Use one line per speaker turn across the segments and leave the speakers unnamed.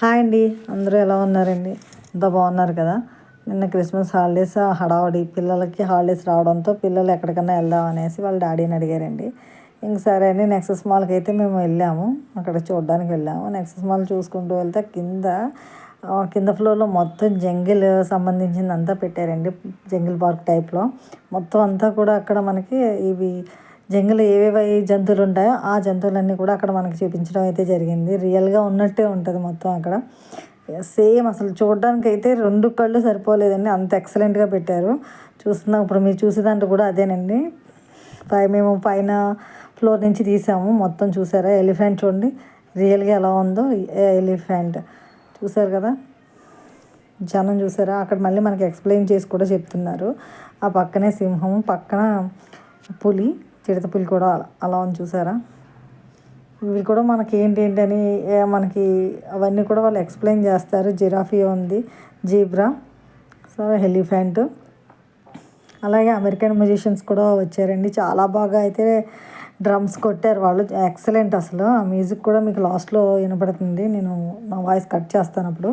Hi అండి. అందరూ ఎలా ఉన్నారండి? అంత బాగున్నారు కదా? నిన్న క్రిస్మస్ హాలిడేస్ హడావడి పిల్లలకి హాలిడేస్ రావడంతో పిల్లలు ఎక్కడికన్నా వెళ్దాం అనేసి వాళ్ళ డాడీని అడిగారండి. ఇంక సరే అని నెక్సెస్ మాల్కి అయితే మేము వెళ్ళాము. అక్కడ చూడడానికి వెళ్ళాము. నెక్సెస్ మాల్ చూసుకుంటూ వెళ్తే కింద కింద ఫ్లోర్లో మొత్తం జంగిల్ సంబంధించింది అంతా పెట్టారండి. జంగిల్ పార్క్ టైప్లో. మొత్తం అంతా కూడా అక్కడ మనకి ఇవి జంగిల్ ఏవేవి జంతువులు ఉంటాయో ఆ జంతువులన్నీ కూడా అక్కడ మనకి చూపించడం అయితే జరిగింది. రియల్గా ఉన్నట్టే ఉంటుంది మొత్తం అక్కడ. సేమ్ అసలు చూడడానికి అయితే రెండు కళ్ళు సరిపోలేదండి. అంత ఎక్సలెంట్గా పెట్టారు. చూస్తున్నాం ఇప్పుడు మీరు చూసేదాంట్లో కూడా అదేనండి. పై మేము పైన ఫ్లోర్ నుంచి తీసాము. మొత్తం చూసారా? ఎలిఫెంట్ చూడండి. రియల్గా ఎలా ఉందో ఎలిఫెంట్. చూసారు కదా? జనం చూసారా? అక్కడ మళ్ళీ మనకి ఎక్స్ప్లెయిన్ చేసి కూడా చెప్తున్నారు. ఆ పక్కనే సింహం పక్కన పులి చిడతపులి కూడా అలా ఉంది చూసారా? ఇవి కూడా మనకి ఏంటి ఏంటని మనకి అవన్నీ కూడా వాళ్ళు ఎక్స్ప్లెయిన్ చేస్తారు. జిరాఫీ ఉంది జీబ్రా సో ఎలిఫెంట్. అలాగే అమెరికన్ మ్యూజిషియన్స్ కూడా వచ్చారండి. చాలా బాగా అయితే డ్రమ్స్ కొట్టారు వాళ్ళు. ఎక్సలెంట్ అసలు. ఆ మ్యూజిక్ కూడా మీకు లాస్ట్లో వినపడుతుంది. నేను నా వాయిస్ కట్ చేస్తాను అప్పుడు.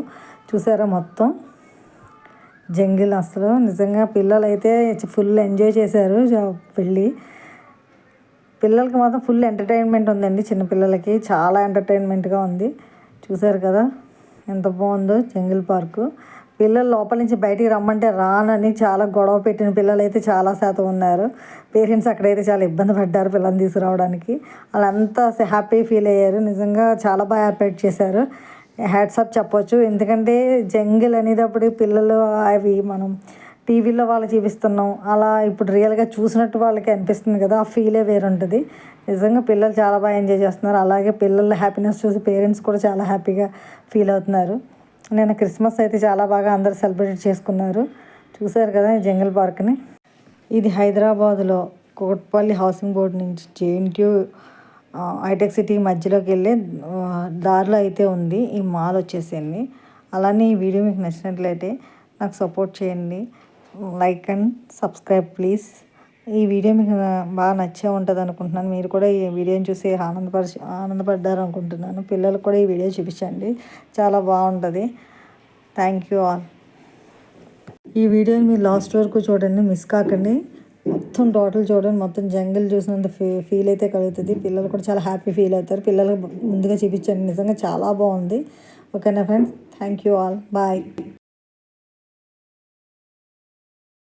చూసారా మొత్తం? జంగిల్ అసలు. నిజంగా పిల్లలు అయితే ఫుల్ ఎంజాయ్ చేశారు. పెళ్ళి. పిల్లలకి మాత్రం ఫుల్ ఎంటర్టైన్మెంట్ ఉందండి చిన్నపిల్లలకి. చాలా ఎంటర్టైన్మెంట్గా ఉంది. చూసారు కదా? ఎంత బాగుందో జంగిల్ పార్కు. పిల్లలు లోపల నుంచి బయటికి రమ్మంటే రానని చాలా గొడవ పెట్టిన పిల్లలు అయితే చాలా శాతం ఉన్నారు. పేరెంట్స్ అక్కడైతే చాలా ఇబ్బంది పడ్డారు పిల్లల్ని తీసుకురావడానికి. వాళ్ళంతా హ్యాపీ ఫీల్ అయ్యారు. నిజంగా చాలా బాగా ఏర్పాటు చేశారు. హ్యాట్సప్ చెప్పొచ్చు. ఎందుకంటే జంగిల్ అనేటప్పుడు పిల్లలు అవి మనం టీవీలో వాళ్ళు చూపిస్తున్నాం. అలా ఇప్పుడు రియల్గా చూసినట్టు వాళ్ళకి అనిపిస్తుంది కదా ఆ ఫీలే వేరుంటుంది. నిజంగా పిల్లలు చాలా బాగా ఎంజాయ్ చేస్తున్నారు. అలాగే పిల్లల హ్యాపీనెస్ చూసి పేరెంట్స్ కూడా చాలా హ్యాపీగా ఫీల్ అవుతున్నారు. నేను క్రిస్మస్ అయితే చాలా బాగా అందరు సెలబ్రేట్ చేసుకున్నారు. చూశారు కదా ఈ జంగల్ పార్క్ని ఇది హైదరాబాద్లో కోట్పల్లి హౌసింగ్ బోర్డు నుంచి జేఎన్టీయూ హైటెక్ సిటీ మధ్యలోకి వెళ్ళే దారిలో అయితే ఉంది ఈ మాల్ వచ్చేసింది అలానే ఈ వీడియో మీకు నచ్చినట్లయితే నాకు సపోర్ట్ చేయండి. Like and subscribe please. ఈ వీడియో మీకు బాగా నచ్చే ఉంటుంది అనుకుంటున్నాను. మీరు కూడా ఈ వీడియోని చూసి ఆనందపరిచి ఆనందపడ్డారు అనుకుంటున్నాను పిల్లలకు కూడా ఈ వీడియో చూపించండి. చాలా బాగుంటుంది. థ్యాంక్ యూ ఆల్ ఈ వీడియోని మీరు లాస్ట్ వరకు చూడండి. మిస్ కాకండి. మొత్తం టోటల్ చూడండి. మొత్తం జంగిల్ చూసినంత ఫీ ఫీల్ అయితే కలుగుతుంది. పిల్లలు కూడా చాలా హ్యాపీ ఫీల్ అవుతారు. పిల్లలకు ముందుగా చూపించండి. నిజంగా చాలా బాగుంది. ఓకేనా friends thank you all bye